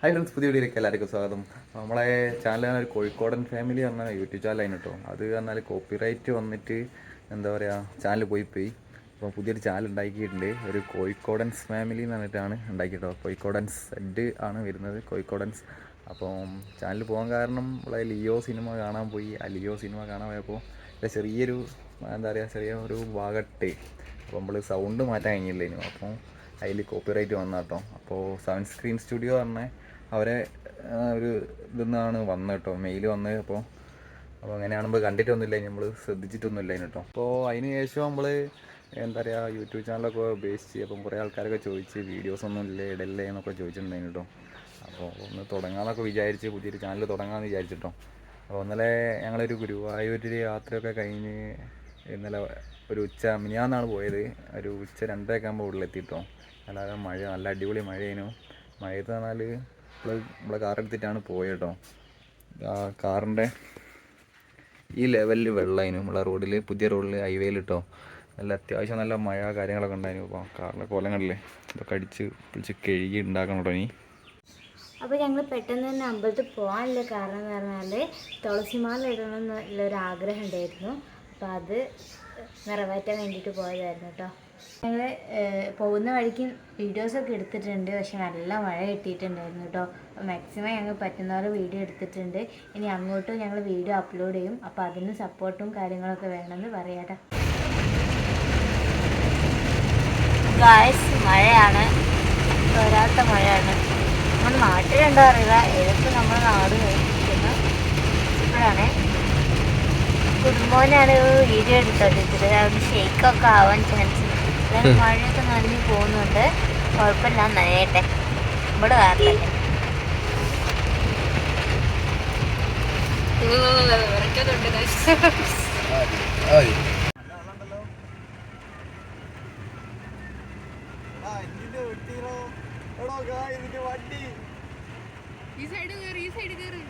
Hi friends പുതിയ വീഡിയോയിലേക്ക് എല്ലാവർക്കും സ്വാഗതം. നമ്മളെ ചാനൽ ഒരു കോഴിക്കോടൻ ഫാമിലി പറഞ്ഞ യൂട്യൂബ് ചാനലാണ് കേട്ടോ. അത് പറഞ്ഞാൽ കോപ്പിറൈറ്റ് വന്നിട്ട് എന്താ പറയുക ചാനൽ പോയി പോയി. അപ്പോൾ പുതിയൊരു ചാനൽ ഉണ്ടാക്കിയിട്ടുണ്ട്. ഒരു കോഴിക്കോടൻസ് ഫാമിലി എന്ന് പറഞ്ഞിട്ടാണ് ഉണ്ടാക്കിയിട്ടോ കോഴിക്കോടൻസ് സെഡ് ആണ് വരുന്നത് കോഴിക്കോടൻസ് അപ്പോൾ ചാനൽ പോകാൻ കാരണം നമ്മളെ ലിയോ സിനിമ കാണാൻ പോയി. ആ ലിയോ സിനിമ കാണാൻ പോയപ്പോൾ ചെറിയൊരു എന്താ പറയുക ചെറിയ ഒരു ഭാഗട്ടെ അപ്പോൾ നമ്മൾ സൗണ്ട് മാറ്റാൻ കഴിഞ്ഞില്ലേനു. അപ്പോൾ അതിൽ കോപ്പിറൈറ്റ് വന്നാട്ടോ അപ്പോൾ സെവൻ സ്ക്രീൻ സ്റ്റുഡിയോ പറഞ്ഞ അവരെ ഒരു ഇതെന്നാണ് വന്നത് കേട്ടോ. മെയിൽ വന്നത് അപ്പോൾ അപ്പോൾ അങ്ങനെയാകുമ്പോൾ കണ്ടിട്ടൊന്നുമില്ല നമ്മൾ ശ്രദ്ധിച്ചിട്ടൊന്നുമില്ല അതിന് കേട്ടോ. അപ്പോൾ അതിന് ശേഷം നമ്മൾ എന്താ പറയുക യൂട്യൂബ് ചാനലൊക്കെ ഉപേക്ഷിച്ച് അപ്പം കുറേ ആൾക്കാരൊക്കെ ചോദിച്ച് വീഡിയോസ് ഒന്നും ഇല്ലേ ഇടല്ലേ എന്നൊക്കെ ചോദിച്ചിട്ടുണ്ടായിരുന്നു കേട്ടോ. അപ്പോൾ ഒന്ന് തുടങ്ങാമെന്നൊക്കെ വിചാരിച്ച് പുതിയൊരു ചാനൽ തുടങ്ങാമെന്ന് വിചാരിച്ചിട്ടോ അപ്പോൾ ഇന്നലെ ഞങ്ങളൊരു ഗുരുവായൂർ യാത്രയൊക്കെ കഴിഞ്ഞ് ഇന്നലെ ഒരു ഉച്ച മിനിയാന്നാണ് പോയത്. ഒരു ഉച്ച രണ്ടരയൊക്കെ ആകുമ്പോൾ ഉള്ളിലെത്തിട്ടോ അല്ലാതെ മഴ നല്ല അടിപൊളി മഴയേനു. മഴയത്ത് പറഞ്ഞാൽ നമ്മളെ പോയത് കേട്ടോ ആ കാറിന്റെ ഈ ലെവലിൽ വെള്ളമായിരുന്നു നമ്മളെ റോഡിൽ പുതിയ റോഡിൽ ഹൈവേയിൽ കേട്ടോ നല്ല അത്യാവശ്യം നല്ല മഴ കാര്യങ്ങളൊക്കെ ഉണ്ടായിരുന്നു അപ്പോൾ കാറിലെ കൊലങ്ങളിൽ ഇതൊക്കെ അടിച്ച് പിടിച്ച് കഴുകി ഉണ്ടാക്കണം കേട്ടോ ഇനി. അപ്പോൾ ഞങ്ങൾ പെട്ടെന്ന് തന്നെ അമ്പലത്തിൽ പോകാനുള്ള കാരണം എന്ന് പറഞ്ഞാൽ തുളസിമാല ഇടണം എന്നുള്ള ഒരു ആഗ്രഹം ഉണ്ടായിരുന്നു. അപ്പോൾ അത് നിറവേറ്റാൻ വേണ്ടിയിട്ട് പോയതായിരുന്നു കേട്ടോ ഞങ്ങൾ പോകുന്ന വഴിക്ക് വീഡിയോസൊക്കെ എടുത്തിട്ടുണ്ട്. പക്ഷെ നല്ല മഴ കിട്ടിയിട്ടുണ്ടായിരുന്നു കേട്ടോ മാക്സിമം ഞങ്ങൾ പറ്റുന്ന പോലെ വീഡിയോ എടുത്തിട്ടുണ്ട്. ഇനി അങ്ങോട്ടും ഞങ്ങൾ വീഡിയോ അപ്ലോഡ് ചെയ്യും. അപ്പോൾ അതിന് സപ്പോർട്ടും കാര്യങ്ങളൊക്കെ വേണമെന്ന് പറയാട്ടോ. ഗായ്സ് മഴയാണ്. വരാത്ത മഴയാണ്. നമ്മുടെ നാട്ടിലുണ്ടോ അറിയില്ല ഏതൊക്കെ നമ്മുടെ നാട് ഇപ്പോഴാണ്. കുടുംബനാണ് വീഡിയോ എടുത്തോണ്ടിരിച്ചത് അതുകൊണ്ട് ഷെയ്ക്കൊക്കെ ആവാൻ ചാൻസ് ഉണ്ട് മഴയൊക്കെ നനഞ്ഞു പോകുന്നുണ്ട്. കുഴപ്പമില്ല നനയട്ടെ. ഇവിടെ വണ്ടി. ഈ സൈഡ് കയറി ഈ സൈഡ് കയറി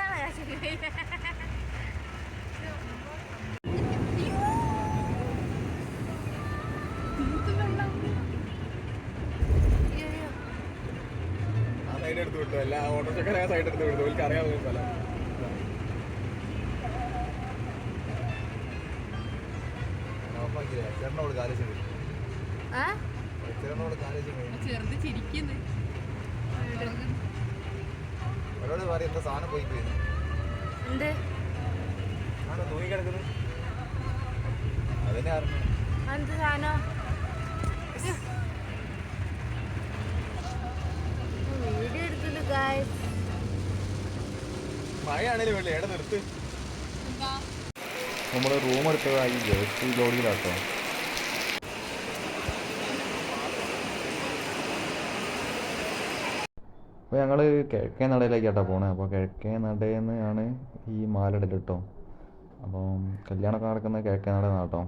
ആ സൈഡ് എടുത്ത് വിട്ടു. അല്ല ഓട്ടോച്ചക്കാരെ ആ സൈഡ് എടുത്ത് വിട്ടു. അവർക്ക് അറിയാവുന്ന സ്ഥലം. ചേട്ടനോട് കാലേശം ചേട്ടനോട് കാലേശം ചെറുത് ചിരിക്കുന്നു. അവരോട് പറയും എന്താ സാധനം പോയി പോയി? തൂങ്ങി കിടക്കുന്നത് അതിനെ അറിഞ്ഞു. എന്ത് സാധനം വീഡിയോ എടുക്കുന്നു ഗായ്സ് മഴയാണേലും വേണ്ടി എവിടെ നിർത്ത്? നമ്മൾ റൂം എടുത്തതായി ഈ ജേഴ്സി ലോഡിയിലാട്ടോ. അപ്പോൾ ഞങ്ങൾ കിഴക്കേ നടയിലേക്കാട്ടോ പോണേ. അപ്പോൾ കിഴക്കേ നടയിൽ ആണ് ഈ മാലിടൽ കേട്ടോ അപ്പം കല്യാണമൊക്കെ നടക്കുന്നത് കിഴക്കേ നട കേട്ടോ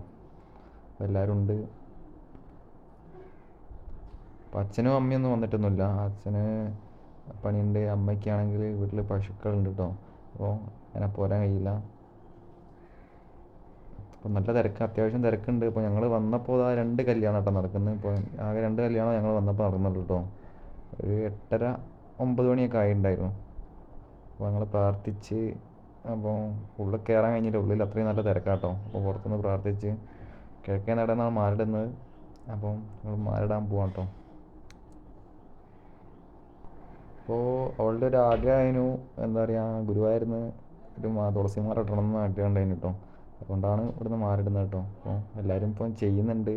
അപ്പോൾ എല്ലാവരും ഉണ്ട്. അപ്പം അച്ഛനും അമ്മയൊന്നും വന്നിട്ടൊന്നുമില്ല. അച്ഛന് പണിയുണ്ട്. അമ്മയ്ക്കാണെങ്കിൽ വീട്ടിൽ പശുക്കളുണ്ട് കേട്ടോ അപ്പോൾ അങ്ങനെ പോരാൻ കഴിയില്ല. അപ്പോൾ നല്ല തിരക്ക് അത്യാവശ്യം തിരക്കുണ്ട്. ഇപ്പോൾ ഞങ്ങൾ വന്നപ്പോൾ ആ രണ്ട് കല്യാണം കേട്ടോ നടക്കുന്നത് ഇപ്പോൾ ആകെ രണ്ട് കല്യാണം ഞങ്ങൾ വന്നപ്പോൾ നടക്കുന്നുള്ളൂ കേട്ടോ ഒരു എട്ടര ഒമ്പത് മണിയൊക്കെ ആയിട്ടുണ്ടായിരുന്നു അപ്പോൾ ഞങ്ങൾ പ്രാർത്ഥിച്ച് അപ്പോൾ ഉള്ളിൽ കയറാൻ കഴിഞ്ഞില്ല. ഉള്ളിൽ അത്രയും നല്ല തിരക്കാട്ടോ അപ്പോൾ പുറത്തുനിന്ന് പ്രാർത്ഥിച്ച് കിഴക്കേ നടന്നാണ് മാറിടുന്നത് അപ്പം നമ്മൾ മാറിടാൻ പോവാം കേട്ടോ അപ്പോൾ അവളുടെ ഒരു ആഗ്രഹമായിരുന്നു. എന്താ പറയുക ഗുരുവായൂരിന്ന്. ഒരു തുളസിമാർ ഇടണം എന്ന് ആഗ്രഹം ഉണ്ടായിരുന്നു കേട്ടോ. അതുകൊണ്ടാണ് ഇവിടുന്ന് മാറിയിടുന്നത് കേട്ടോ. അപ്പോൾ എല്ലാവരും ഇപ്പം ചെയ്യുന്നുണ്ട്.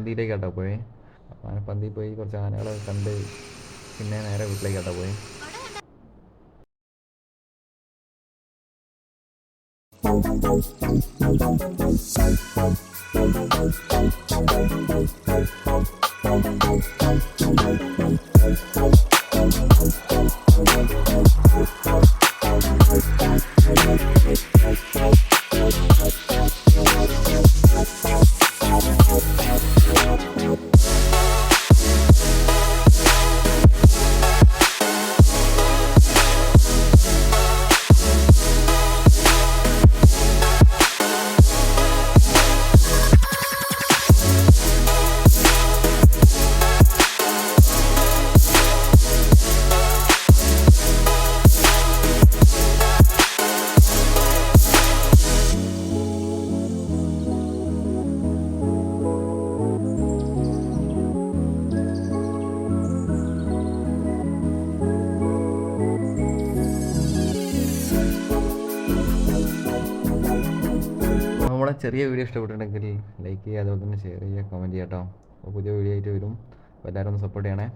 ആനപ്പന്തിയിലേക്കാട്ടോ പോയി. ആനപ്പന്തിയിൽ പോയി കുറച്ച് ആനകളെ കണ്ട് പിന്നെ നേരെ വീട്ടിലേക്കാട്ടോ പോയി. ചെറിയ വീഡിയോ ഇഷ്ടപ്പെട്ടിട്ടുണ്ടെങ്കിൽ ലൈക്ക് ചെയ്യുക അതുപോലെ തന്നെ ഷെയർ ചെയ്യുക കമന്റ് ചെയ്യാം കേട്ടോ അപ്പോൾ പുതിയ വീഡിയോ ആയിട്ട് വരും. എല്ലാവരും ഒന്ന് സപ്പോർട്ട് ചെയ്യണേ.